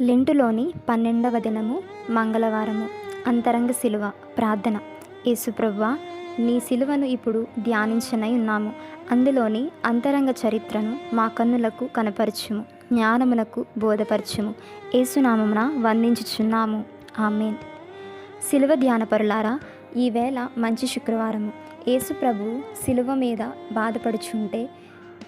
లెంటులోని పన్నెండవ దినము మంగళవారము. అంతరంగ శిలువ ప్రార్థన. యేసుప్రవ్వా నీ శిలువను ఇప్పుడు ధ్యానించనై ఉన్నాము. అందులోని అంతరంగ చరిత్రను మా కన్నులకు కనపరచుము. జ్ఞానమునకు బోధపరచుము. యేసునామమున వందించుచున్నాము. ఆమెన్. శిలువ ధ్యానపరులారా ఈవేళ మంచి శుక్రవారము. యేసుప్రభు శిలువ మీద బాధపడుచుంటే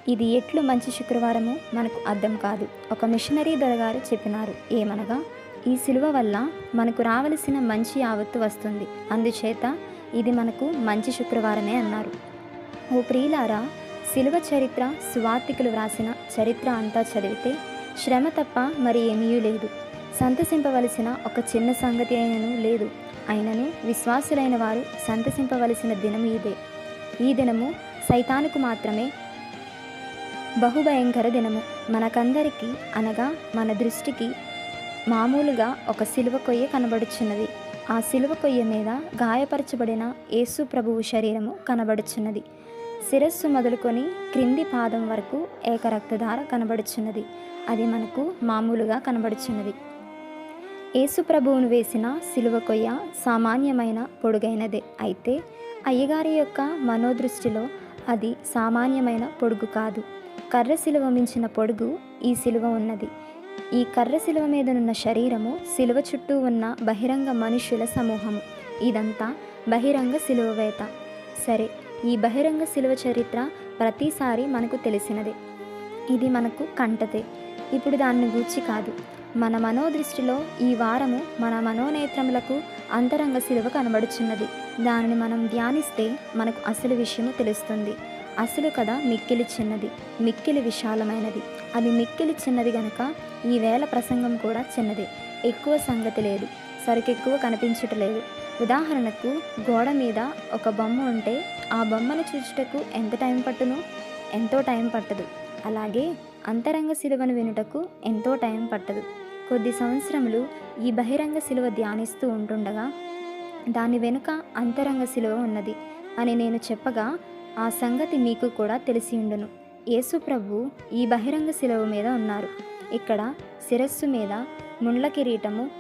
ఇది ఎట్లు మంచి శుక్రవారము మనకు అర్థం కాదు. ఒక మిషనరీ దొరగారు చెప్పినారు. ఏమనగా ఈ సిలువ వల్ల మనకు రావలసిన మంచి యావత్తు వస్తుంది. అందుచేత ఇది మనకు మంచి శుక్రవారమే అన్నారు. ఓ ప్రియులారా శిలువ చరిత్ర సువార్తికులు వ్రాసిన చరిత్ర అంతా చదివితే శ్రమ తప్ప మరి ఏమీ లేదు. సంతసింపవలసిన ఒక చిన్న సంగతి అయినను లేదు. అయినను విశ్వాసులైన వారు సంతసింపవలసిన దినం ఇదే. ఈ దినము సైతానుకు మాత్రమే బహుభయంకర దినము. మనకందరికీ అనగా మన దృష్టికి మామూలుగా ఒక సిలువ కొయ్య కనబడుచున్నది. ఆ సిలువ కొయ్య మీద గాయపరచబడిన యేసు ప్రభువు శరీరము కనబడుచున్నది. శిరస్సు మొదలుకొని క్రింది పాదం వరకు ఏకరక్తధార కనబడుచున్నది. అది మనకు మామూలుగా కనబడుచున్నది. యేసు ప్రభువును వేసిన సిలువ కొయ్య సామాన్యమైన పొడుగైనదే. అయితే అయ్యగారి యొక్క మనోదృష్టిలో అది సామాన్యమైన పొడుగు కాదు. కర్ర శిలువ మించిన పొడుగు ఈ సిలువ ఉన్నది. ఈ కర్ర శిలువ మీదనున్న శరీరము శిలువ చుట్టూ ఉన్న బహిరంగ మనుష్యుల సమూహము. ఇదంతా బహిరంగ శిలువవేత. సరే ఈ బహిరంగ శిలువ చరిత్ర ప్రతిసారి మనకు తెలిసినదే. ఇది మనకు కంటతే. ఇప్పుడు దాన్ని గూర్చి కాదు. మన మనోదృష్టిలో ఈ వారము మన మనోనేత్రములకు అంతరంగ శిలువ కనబడుచున్నది. దానిని మనం ధ్యానిస్తే మనకు అసలు విషయము తెలుస్తుంది. అసలు కథ మిక్కిలి చిన్నది మిక్కిలి విశాలమైనది. అది మిక్కిలి చిన్నది గనక ఈ వేళ ప్రసంగం కూడా చిన్నదే. ఎక్కువ సంగతి లేదు. సరికెక్కువ కనిపించటలేదు ఉదాహరణకు గోడ మీద ఒక బొమ్మ ఉంటే ఆ బొమ్మను చూచుటకు ఎంత టైం పట్టును? ఎంతో టైం పట్టదు. అలాగే అంతరంగ శిలువను వినుటకు ఎంతో టైం పట్టదు. కొద్ది సంవత్సరములు ఈ బహిరంగ శిలువ ధ్యానిస్తూ ఉంటుండగా దాని వెనుక అంతరంగ శిలువ ఉన్నది అని నేను చెప్పగా ఆ సంగతి మీకు కూడా తెలిసి ఉండును. యేసు ప్రభు ఈ బహిరంగ శిలువ మీద ఉన్నారు. ఇక్కడ శిరస్సు మీద ముండ్ల కిరీటము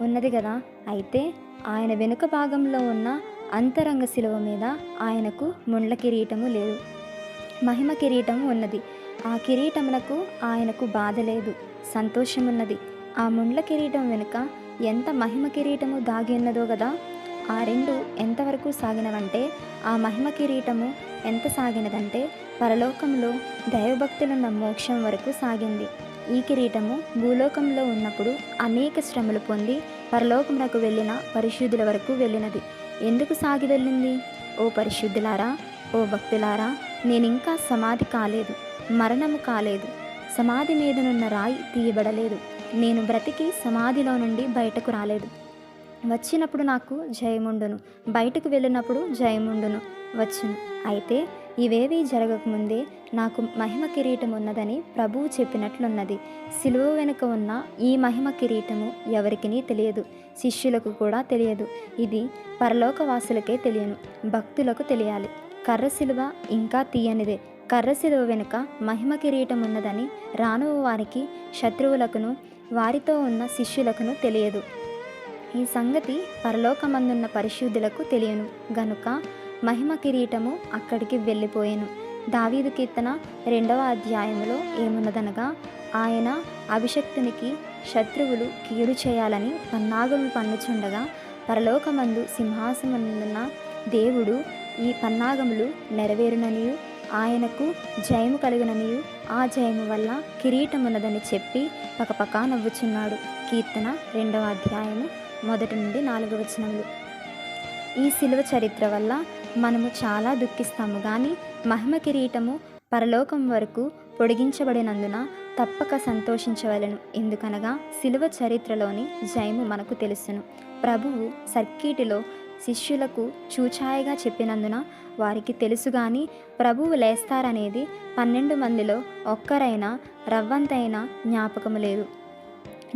ఉన్నది కదా అయితే ఆయన వెనుక భాగంలో ఉన్న అంతరంగ శిలువ మీద ఆయనకు ముండ్ల కిరీటము లేదు. మహిమ కిరీటము ఉన్నది. ఆ కిరీటమునకు ఆయనకు బాధ లేదు. సంతోషమున్నది. ఆ ముండ్ల కిరీటం వెనుక ఎంత మహిమ కిరీటము దాగి ఉన్నదో కదా ఆ రెండు ఎంతవరకు సాగినవంటే ఆ మహిమ కిరీటము ఎంత సాగినదంటే పరలోకంలో దైవభక్తులున్న మోక్షం వరకు సాగింది. ఈ కిరీటము భూలోకంలో ఉన్నప్పుడు అనేక శ్రమలు పొంది పరలోకమునకు వెళ్ళిన పరిశుద్ధుల వరకు వెళ్ళినది. ఎందుకు సాగి వెళ్ళింది ఓ పరిశుద్ధులారా ఓ భక్తులారా నేనింకా సమాధి కాలేదు మరణము కాలేదు. సమాధి మీదనున్న రాయి తీయబడలేదు. నేను బ్రతికి సమాధిలో నుండి బయటకు రాలేదు. వచ్చినప్పుడు నాకు జయముండును. బయటకు వెళ్ళినప్పుడు జయముండును వచ్చును. అయితే ఇవేవీ జరగకముందే నాకు మహిమ కిరీటం ఉన్నదని ప్రభువు చెప్పినట్లున్నది. సిలువ వెనుక ఉన్న ఈ మహిమ కిరీటము ఎవరికినీ తెలియదు. శిష్యులకు కూడా తెలియదు. ఇది పరలోకవాసులకే తెలియను. భక్తులకు తెలియాలి. కర్ర సిలువ ఇంకా తీయనిదే. కర్ర సిలువ వెనుక మహిమ కిరీటం ఉన్నదని రానువ వారికి శత్రువులకును వారితో ఉన్న శిష్యులకును తెలియదు. ఈ సంగతి పరలోకమందున్న పరిశుద్ధులకు తెలియను. గనుక మహిమ కిరీటము అక్కడికి వెళ్ళిపోయాను. దావీదు కీర్తన రెండవ అధ్యాయంలో ఏమున్నదనగా ఆయన అభిషక్తునికి శత్రువులు కీడు చేయాలని పన్నాగము పన్నుచుండగా పరలోకమందు సింహాసనమున్న దేవుడు ఈ పన్నాగములు నెరవేరుననియు ఆయనకు జయము కలుగుననియు ఆ జయము వల్ల కిరీటమున్నదని చెప్పి పకపకా నవ్వుచున్నాడు. కీర్తన రెండవ అధ్యాయము మొదటి నుండి నాలుగు వచనములు. ఈ శిలువ చరిత్ర వల్ల మనము చాలా దుఃఖిస్తాము కానీ మహిమ కిరీటము పరలోకం వరకు పొడిగించబడినందున తప్పక సంతోషించవలను. ఎందుకనగా శిలువ చరిత్రలోని జయము మనకు తెలుసును. ప్రభువు సర్కీటిలో శిష్యులకు చూచాయగా చెప్పినందున వారికి తెలుసు కానీ ప్రభువు లేస్తారనేది పన్నెండు మందిలో ఒక్కరైనా రవ్వంతైనా జ్ఞాపకము లేదు.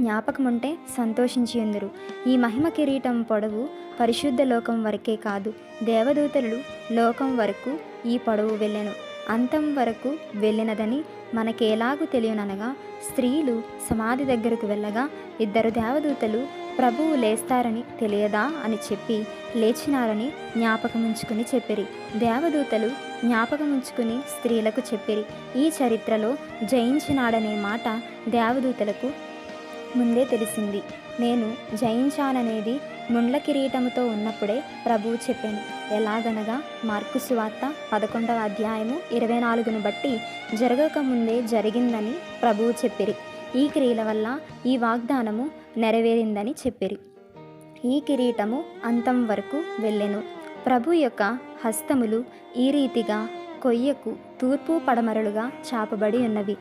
జ్ఞాపకముంటే సంతోషించి ఎందురు? ఈ మహిమ కిరీటం పొడవు పరిశుద్ధ లోకం వరకే కాదు. దేవదూతలు లోకం వరకు ఈ పొడవు వెళ్ళెను. అంతం వరకు వెళ్ళినదని మనకేలాగూ తెలియననగా స్త్రీలు సమాధి దగ్గరకు వెళ్ళగా ఇద్దరు దేవదూతలు ప్రభువు లేస్తారని తెలియదా అని చెప్పి లేచినారని జ్ఞాపకముంచుకుని చెప్పిరి. దేవదూతలు జ్ఞాపకముంచుకుని స్త్రీలకు చెప్పిరి. ఈ చరిత్రలో జయించినాడనే మాట దేవదూతలకు ముందే తెలిసింది. నేను జయించాననేది ముండ్ల కిరీటముతో ఉన్నప్పుడే ప్రభువు చెప్పాను. ఎలాగనగా మార్కు సువార్త పదకొండవ అధ్యాయము ఇరవై నాలుగును బట్టి జరగక ముందే జరిగిందని ప్రభువు చెప్పిరి. ఈ క్రియల వల్ల ఈ వాగ్దానము నెరవేరిందని చెప్పిరి. ఈ కిరీటము అంతం వరకు వెళ్ళెను. ప్రభు యొక్క హస్తములు ఈ రీతిగా కొయ్యకు తూర్పు పడమరలుగా చాపబడి ఉన్నవి.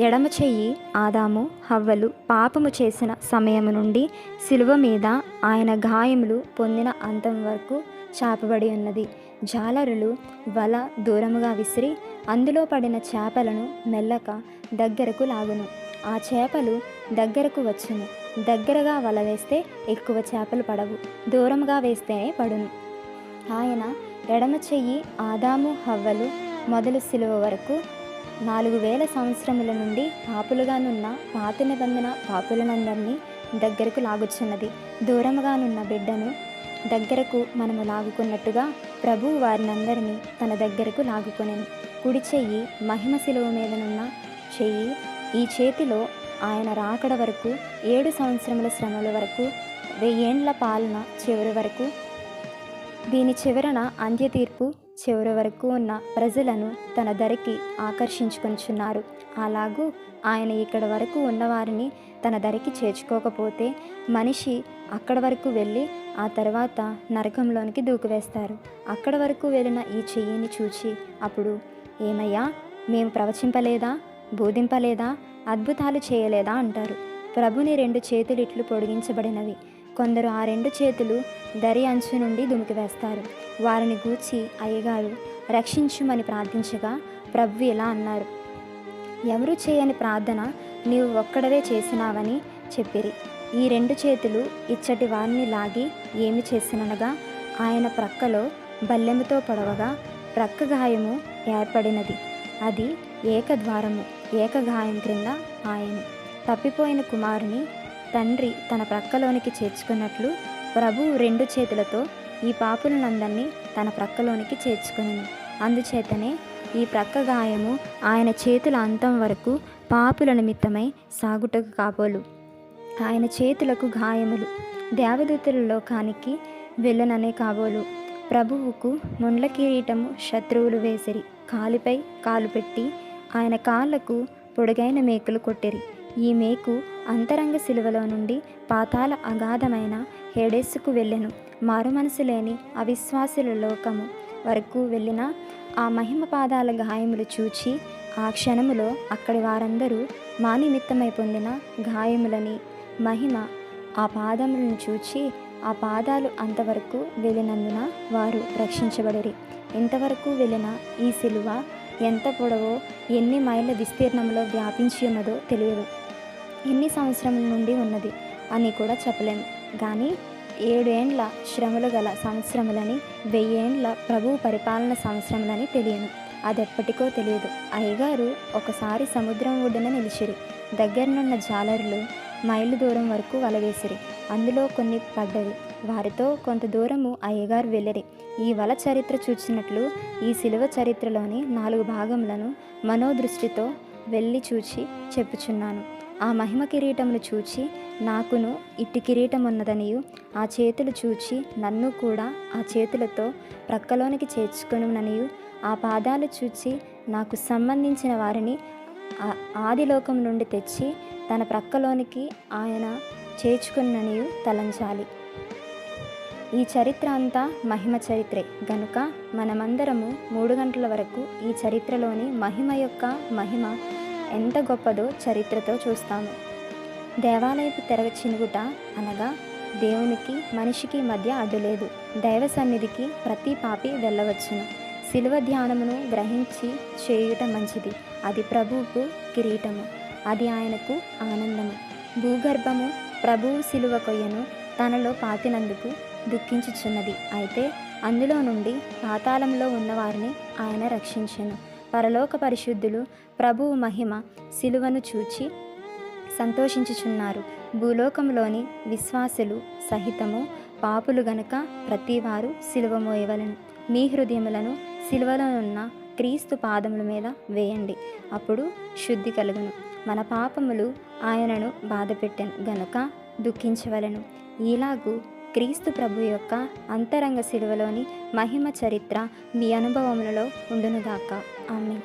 ఎడమ చెయ్యి ఆదాము హవ్వలు పాపము చేసిన సమయము నుండి శిలువ మీద ఆయన గాయములు పొందిన అంతం వరకు చాపబడి ఉన్నది. జాలరులు వల దూరముగా విసిరి అందులో పడిన చేపలను మెల్లక దగ్గరకు లాగును. ఆ చేపలు దగ్గరకు వచ్చును. దగ్గరగా వల వేస్తే ఎక్కువ చేపలు పడవు. దూరంగా వేస్తేనే పడును. ఆయన ఎడమ చెయ్యి ఆదాము హవ్వలు మొదలు సిలువ వరకు నాలుగు వేల సంవత్సరముల నుండి పాపులుగానున్న పాత నిబంధన పాపులనందరినీ దగ్గరకు లాగుచున్నది. దూరముగానున్న బిడ్డను దగ్గరకు మనము లాగుకున్నట్టుగా ప్రభు వారినందరినీ తన దగ్గరకు లాగుకొనెను. కుడి చెయ్యి మహిమ శిలువ మీదనున్న చెయ్యి ఈ చేతిలో ఆయన రాకడ వరకు ఏడు సంవత్సరముల శ్రమల వరకు వెయ్యేండ్ల పాలన చివరి వరకు దీని చివరన అంత్యతీర్పు చివరి వరకు ఉన్న ప్రజలను తన దరికి ఆకర్షించుకొంచున్నారు. అలాగూ ఆయన ఇక్కడ వరకు ఉన్నవారిని తన ధరికి చేర్చుకోకపోతే మనిషి అక్కడ వరకు వెళ్ళి ఆ తర్వాత నరకంలోనికి దూకువేస్తారు. అక్కడ వరకు వెళ్ళిన ఈ చెయ్యిని చూచి అప్పుడు ఏమయ్యా మేము ప్రవచింపలేదా? బోధింపలేదా? అద్భుతాలు చేయలేదా? అంటారు. ప్రభుని రెండు చేతులు ఇట్లు పొడిగించబడినవి. కొందరు ఆ రెండు చేతులు దరి అంచు నుండి దుమికివేస్తారు వారిని గూర్చి అయ్యగారు రక్షించుమని ప్రార్థించగా ప్రభు ఇలా అన్నారు. ఎవరు చేయని ప్రార్థన నీవు ఒక్కడవే చేసినావని చెప్పిరి. ఈ రెండు చేతులు ఇచ్చటి వారిని లాగి ఏమి చేసిననగా ఆయన ప్రక్కలో బల్లెముతో పొడవగా ప్రక్క గాయము ఏర్పడినది. అది ఏకద్వారము ఏకగాయం క్రింద ఆయన. తప్పిపోయిన కుమారుని తండ్రి తన ప్రక్కలోనికి చేర్చుకున్నట్లు ప్రభువు రెండు చేతులతో ఈ పాపులనందరినీ తన ప్రక్కలోనికి చేర్చుకుని అందుచేతనే ఈ ప్రక్క గాయము ఆయన చేతుల అంతం వరకు పాపుల నిమిత్తమై సాగుటకు కాబోలు. ఆయన చేతులకు గాయములు. దేవదూతుల లోకానికి వెళ్ళననే కాబోలు. ప్రభువుకు ముండ్ల కిరీటము శత్రువులు వేసిరి. కాలిపై కాలు పెట్టి ఆయన కాళ్ళకు పొడుగైన మేకులు కొట్టిరి. ఈ మేకు అంతరంగ శిలువలో నుండి పాతాల అగాధమైన హేడెస్సుకు వెళ్ళెను. మారు మనసు లేని అవిశ్వాసుల లోకము వరకు వెళ్ళిన ఆ మహిమ పాదాల గాయములు చూచి ఆ క్షణములో అక్కడి వారందరూ మా నిమిత్తమై పొందిన గాయములని మహిమ ఆ పాదములను చూచి ఆ పాదాలు అంతవరకు వెళ్ళినందున వారు రక్షించబడిరి. ఇంతవరకు వెళ్ళిన ఈ సిలువ ఎంత పొడవో ఎన్ని మైళ్ళ విస్తీర్ణంలో వ్యాపించి ఉన్నదో తెలియదు. ఎన్ని సంవత్సరముల నుండి ఉన్నది అని కూడా చెప్పలేము కానీ ఏడేండ్ల శ్రమలు గల సంవత్సరములని వెయ్యేండ్ల ప్రభు పరిపాలన సంవత్సరములని తెలియను. అది ఎప్పటికో తెలియదు. అయ్యగారు ఒకసారి సముద్రం ఒడ్డున నిలిచిరి. దగ్గరనున్న జాలరులు మైలు దూరం వరకు వలవేసిరి. అందులో కొన్ని పడ్డవి. వారితో కొంత దూరము అయ్యగారు వెళ్ళిరి. ఈ వల చరిత్ర చూచినట్లు ఈ శిలువ చరిత్రలోని నాలుగు భాగములను మనోదృష్టితో వెళ్ళి చూచి చెప్పుచున్నాను. ఆ మహిమ కిరీటమును చూచి నాకును ఇట్టి కిరీటమున్నదనియు ఆ చేతులు చూచి నన్ను కూడా ఆ చేతులతో ప్రక్కలోనికి చేర్చుకొనుననియు ఆ పాదాలు చూచి నాకు సంబంధించిన వారిని ఆ- ఆదిలోకం నుండి తెచ్చి తన ప్రక్కలోనికి ఆయన చేర్చుకున్ననియు తలంచాలి. ఈ చరిత్ర అంతా మహిమ చరిత్రే. గనుక మనమందరము మూడు గంటల వరకు ఈ చరిత్రలోని మహిమ యొక్క మహిమ ఎంత గొప్పదో చరిత్రతో చూస్తాము. దేవాలయపు తెర చినుగుట అనగా దేవునికి మనిషికి మధ్య అడ్డులేదు. దైవ సన్నిధికి ప్రతి పాపి వెళ్ళవచ్చును. శిలువ ధ్యానమును గ్రహించి చేయుట మంచిది. అది ప్రభువుకు కిరీటము. అది ఆయనకు ఆనందము. భూగర్భము ప్రభువు శిలువ కొయ్యను తనలో పాతినందుకు దుఃఖించుచున్నది. అయితే అందులో నుండి పాతాళంలో ఉన్నవారిని ఆయన రక్షించెను. పరలోక పరిశుద్ధులు ప్రభువు మహిమ సిలువను చూచి సంతోషించుచున్నారు. భూలోకంలోని విశ్వాసులు సహితము పాపులు గనుక ప్రతివారు సిలువ మోయవలను. మీ హృదయములను సిలువలో ఉన్న క్రీస్తు పాదముల మీద వేయండి. అప్పుడు శుద్ధి కలుగును. మన పాపములు ఆయనను బాధపెట్టెను గనుక దుఃఖించవలను. ఇలాగూ క్రీస్తు ప్రభు యొక్క అంతరంగ శిలువలోని మహిమ చరిత్ర మీ అనుభవములలో ఉండునుగాక. ఆమె